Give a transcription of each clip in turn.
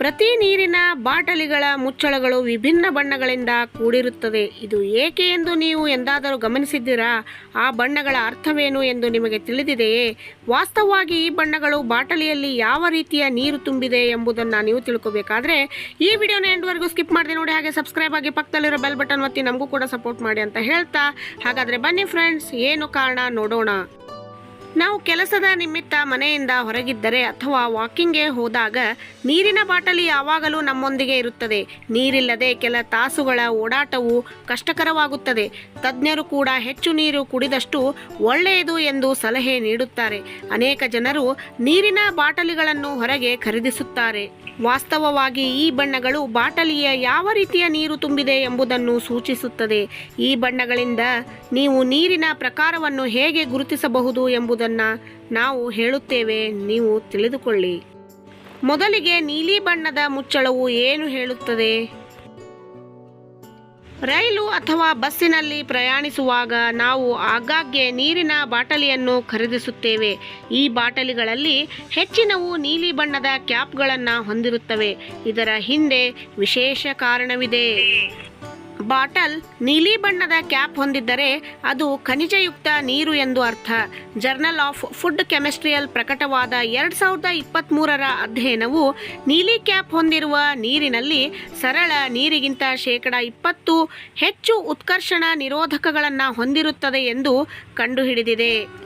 ಪ್ರತಿ ನೀರಿನ ಬಾಟಲಿಗಳ ಮುಚ್ಚಳಗಳು ವಿಭಿನ್ನ ಬಣ್ಣಗಳಿಂದ ಕೂಡಿರುತ್ತದೆ. ಇದು ಏಕೆ ಎಂದು ನೀವು ಎಂದಾದರೂ ಗಮನಿಸಿದ್ದೀರಾ? ಆ ಬಣ್ಣಗಳ ಅರ್ಥವೇನು ಎಂದು ನಿಮಗೆ ತಿಳಿದಿದೆಯೇ? ವಾಸ್ತವವಾಗಿ ಈ ಬಣ್ಣಗಳು ಬಾಟಲಿಯಲ್ಲಿ ಯಾವ ರೀತಿಯ ನೀರು ತುಂಬಿದೆ ಎಂಬುದನ್ನು ನೀವು ತಿಳ್ಕೋಬೇಕಾದ್ರೆ, ಈ ವಿಡಿಯೋನ ಎಂಡ್ವರೆಗೂ ಸ್ಕಿಪ್ ಮಾಡಿದೆ ನೋಡಿ ಹಾಗೆ ಸಬ್ಸ್ಕ್ರೈಬ್ ಆಗಿ ಪಕ್ಕದಲ್ಲಿರೋ ಬೆಲ್ ಬಟನ್ ಒತ್ತಿ ನಮಗೂ ಕೂಡ ಸಪೋರ್ಟ್ ಮಾಡಿ ಅಂತ ಹೇಳ್ತಾ, ಹಾಗಾದರೆ ಬನ್ನಿ ಫ್ರೆಂಡ್ಸ್ ಏನು ಕಾರಣ ನೋಡೋಣ. ನಾವು ಕೆಲಸದ ನಿಮಿತ್ತ ಮನೆಯಿಂದ ಹೊರಗಿದ್ದರೆ ಅಥವಾ ವಾಕಿಂಗ್ಗೆ ಹೋದಾಗ ನೀರಿನ ಬಾಟಲಿ ಯಾವಾಗಲೂ ನಮ್ಮೊಂದಿಗೆ ಇರುತ್ತದೆ. ನೀರಿಲ್ಲದೆ ಕೆಲ ತಾಸುಗಳ ಓಡಾಟವು ಕಷ್ಟಕರವಾಗುತ್ತದೆ. ತಜ್ಞರು ಕೂಡ ಹೆಚ್ಚು ನೀರು ಕುಡಿದಷ್ಟು ಒಳ್ಳೆಯದು ಎಂದು ಸಲಹೆ ನೀಡುತ್ತಾರೆ. ಅನೇಕ ಜನರು ನೀರಿನ ಬಾಟಲಿಗಳನ್ನು ಹೊರಗೆ ಖರೀದಿಸುತ್ತಾರೆ. ವಾಸ್ತವವಾಗಿ ಈ ಬಣ್ಣಗಳು ಬಾಟಲಿಯ ಯಾವ ರೀತಿಯ ನೀರು ತುಂಬಿದೆ ಎಂಬುದನ್ನು ಸೂಚಿಸುತ್ತದೆ. ಈ ಬಣ್ಣಗಳಿಂದ ನೀವು ನೀರಿನ ಪ್ರಕಾರವನ್ನು ಹೇಗೆ ಗುರುತಿಸಬಹುದು ಎಂಬುದನ್ನು ನಾವು ಹೇಳುತ್ತೇವೆ. ನೀವು ತಿಳಿದುಕೊಳ್ಳಿ. ಮೊದಲಿಗೆ ನೀಲಿ ಬಣ್ಣದ ಮುಚ್ಚಳವು ಏನು ಹೇಳುತ್ತದೆ? ರೈಲು ಅಥವಾ ಬಸ್ಸಿನಲ್ಲಿ ಪ್ರಯಾಣಿಸುವಾಗ ನಾವು ಆಗಾಗ್ಗೆ ನೀರಿನ ಬಾಟಲಿಯನ್ನು ಖರೀದಿಸುತ್ತೇವೆ. ಈ ಬಾಟಲಿಗಳಲ್ಲಿ ಹೆಚ್ಚಿನವು ನೀಲಿ ಬಣ್ಣದ ಕ್ಯಾಪ್ಗಳನ್ನು ಹೊಂದಿರುತ್ತವೆ. ಇದರ ಹಿಂದೆ ವಿಶೇಷ ಕಾರಣವಿದೆ. ಬಾಟಲ್ ನೀಲಿ ಬಣ್ಣದ ಕ್ಯಾಪ್ ಹೊಂದಿದ್ದರೆ ಅದು ಖನಿಜಯುಕ್ತ ನೀರು ಎಂದು ಅರ್ಥ. ಜರ್ನಲ್ ಆಫ್ ಫುಡ್ ಕೆಮಿಸ್ಟ್ರಿಯಲ್ ಪ್ರಕಟವಾದ ಎರಡು ಸಾವಿರದ ಇಪ್ಪತ್ತ್ಮೂರರ ಅಧ್ಯಯನವು ನೀಲಿ ಕ್ಯಾಪ್ ಹೊಂದಿರುವ ನೀರಿನಲ್ಲಿ ಸರಳ ನೀರಿಗಿಂತ ಶೇಕಡ ಇಪ್ಪತ್ತು ಹೆಚ್ಚು ಉತ್ಕರ್ಷಣ ನಿರೋಧಕಗಳನ್ನು ಹೊಂದಿರುತ್ತದೆ ಎಂದು ಕಂಡುಹಿಡಿದಿದೆ.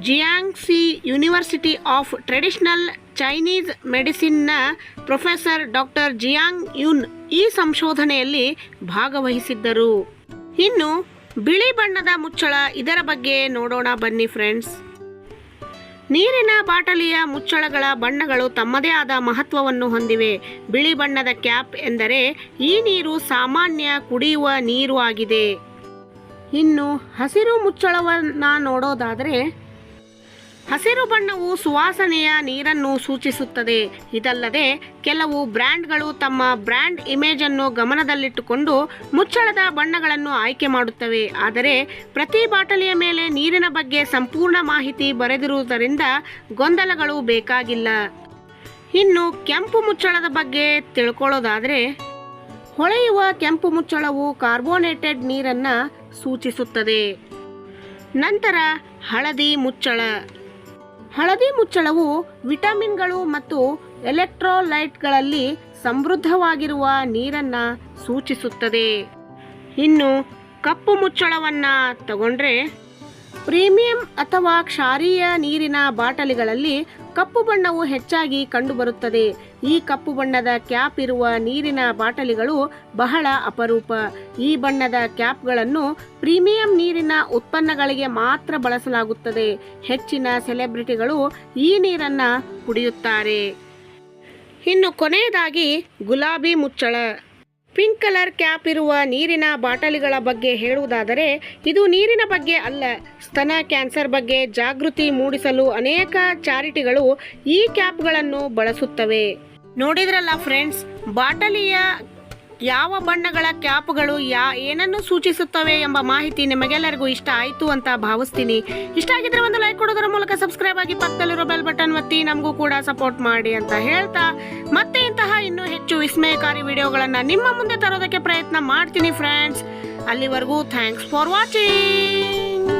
Jiangxi university of traditional Chinese ಮೆಡಿಸಿನ್ನ professor doctor Jiang Yun ಈ ಸಂಶೋಧನೆಯಲ್ಲಿ ಭಾಗವಹಿಸಿದ್ದರು. ಇನ್ನು ಬಿಳಿ ಬಣ್ಣದ ಮುಚ್ಚಳ ಇದರ ಬಗ್ಗೆ ನೋಡೋಣ ಬನ್ನಿ ಫ್ರೆಂಡ್ಸ್. ನೀರಿನ ಬಾಟಲಿಯ ಮುಚ್ಚಳಗಳ ಬಣ್ಣಗಳು ತಮ್ಮದೇ ಆದ ಮಹತ್ವವನ್ನು ಹೊಂದಿವೆ. ಬಿಳಿ ಬಣ್ಣದ ಕ್ಯಾಪ್ ಎಂದರೆ ಈ ನೀರು ಸಾಮಾನ್ಯ ಕುಡಿಯುವ ನೀರು ಆಗಿದೆ. ಇನ್ನು ಹಸಿರು ಮುಚ್ಚಳವನ್ನು ನೋಡೋದಾದರೆ ಹಸಿರು ಬಣ್ಣವು ಸುವಾಸನೆಯ ನೀರನ್ನು ಸೂಚಿಸುತ್ತದೆ. ಇದಲ್ಲದೆ ಕೆಲವು ಬ್ರ್ಯಾಂಡ್ಗಳು ತಮ್ಮ ಬ್ರ್ಯಾಂಡ್ ಇಮೇಜ್ ಅನ್ನು ಗಮನದಲ್ಲಿಟ್ಟುಕೊಂಡು ಮುಚ್ಚಳದ ಬಣ್ಣಗಳನ್ನು ಆಯ್ಕೆ ಮಾಡುತ್ತವೆ. ಆದರೆ ಪ್ರತಿ ಬಾಟಲಿಯ ಮೇಲೆ ನೀರಿನ ಬಗ್ಗೆ ಸಂಪೂರ್ಣ ಮಾಹಿತಿ ಬರೆದಿರುವುದರಿಂದ ಗೊಂದಲಗಳು ಬೇಕಾಗಿಲ್ಲ. ಇನ್ನು ಕೆಂಪು ಮುಚ್ಚಳದ ಬಗ್ಗೆ ತಿಳ್ಕೊಳ್ಳೋದಾದರೆ ಹೊಳೆಯುವ ಕೆಂಪು ಮುಚ್ಚಳವು ಕಾರ್ಬೋನೇಟೆಡ್ ನೀರನ್ನು ಸೂಚಿಸುತ್ತದೆ. ನಂತರ ಹಳದಿ ಮುಚ್ಚಳ. ಹಳದಿ ಮುಚ್ಚಳವು ವಿಟಮಿನ್ಗಳು ಮತ್ತು ಎಲೆಕ್ಟ್ರೋಲೈಟ್ಗಳಲ್ಲಿ ಸಮೃದ್ಧವಾಗಿರುವ ನೀರನ್ನು ಸೂಚಿಸುತ್ತದೆ. ಇನ್ನು ಕಪ್ಪು ಮುಚ್ಚಳವನ್ನು ತಗೊಂಡ್ರೆ ಪ್ರೀಮಿಯಂ ಅಥವಾ ಕ್ಷಾರೀಯ ನೀರಿನ ಬಾಟಲಿಗಳಲ್ಲಿ ಕಪ್ಪು ಬಣ್ಣವು ಹೆಚ್ಚಾಗಿ ಕಂಡುಬರುತ್ತದೆ. ಈ ಕಪ್ಪು ಬಣ್ಣದ ಕ್ಯಾಪ್ ಇರುವ ನೀರಿನ ಬಾಟಲಿಗಳು ಬಹಳ ಅಪರೂಪ. ಈ ಬಣ್ಣದ ಕ್ಯಾಪ್ಗಳನ್ನು ಪ್ರೀಮಿಯಂ ನೀರಿನ ಉತ್ಪನ್ನಗಳಿಗೆ ಮಾತ್ರ ಬಳಸಲಾಗುತ್ತದೆ. ಹೆಚ್ಚಿನ ಸೆಲೆಬ್ರಿಟಿಗಳು ಈ ನೀರನ್ನು ಕುಡಿಯುತ್ತಾರೆ. ಇನ್ನು ಕೊನೆಯದಾಗಿ ಗುಲಾಬಿ ಮುಚ್ಚಳ. ಪಿಂಕ್ ಕಲರ್ ಕ್ಯಾಪ್ ಇರುವ ನೀರಿನ ಬಾಟಲಿಗಳ ಬಗ್ಗೆ ಹೇಳುವುದಾದರೆ, ಇದು ನೀರಿನ ಬಗ್ಗೆ ಅಲ್ಲ. ಸ್ತನ ಕ್ಯಾನ್ಸರ್ ಬಗ್ಗೆ ಜಾಗೃತಿ ಮೂಡಿಸಲು ಅನೇಕ ಚಾರಿಟಿಗಳು ಈ ಕ್ಯಾಪ್ಗಳನ್ನು ಬಳಸುತ್ತವೆ. ನೋಡಿದ್ರಲ್ಲ ಫ್ರೆಂಡ್ಸ್, ಬಾಟಲಿಯ ಯಾವ ಬಣ್ಣಗಳ ಕ್ಯಾಪ್ಗಳು ಯಾ, ಏನನ್ನು ಸೂಚಿಸುತ್ತವೆ ಎಂಬ ಮಾಹಿತಿ ನಿಮಗೆಲ್ಲರಿಗೂ ಇಷ್ಟ ಆಯಿತು ಅಂತ ಭಾವಿಸ್ತೀನಿ. ಇಷ್ಟ ಆಗಿದ್ರೆ ಒಂದು ಲೈಕ್ ಕೊಡೋದರ ಮೂಲಕ ಸಬ್ಸ್ಕ್ರೈಬ್ ಆಗಿ ಪಕ್ಕದಲ್ಲಿರೋ ಬೆಲ್ ಬಟನ್ ಒತ್ತಿ ನಮಗೂ ಕೂಡ ಸಪೋರ್ಟ್ ಮಾಡಿ ಅಂತ ಹೇಳ್ತಾ. ಮತ್ತೆ ಇಂತಹ ಇನ್ನೂ ಹೆಚ್ಚು ವಿಸ್ಮಯಕಾರಿ ವಿಡಿಯೋಗಳನ್ನು ನಿಮ್ಮ ಮುಂದೆ ತರೋದಕ್ಕೆ ಪ್ರಯತ್ನ ಮಾಡ್ತೀನಿ ಫ್ರೆಂಡ್ಸ್ ಅಲ್ಲಿವರೆಗೂ ಥ್ಯಾಂಕ್ಸ್ ಫಾರ್ ವಾಚಿಂಗ್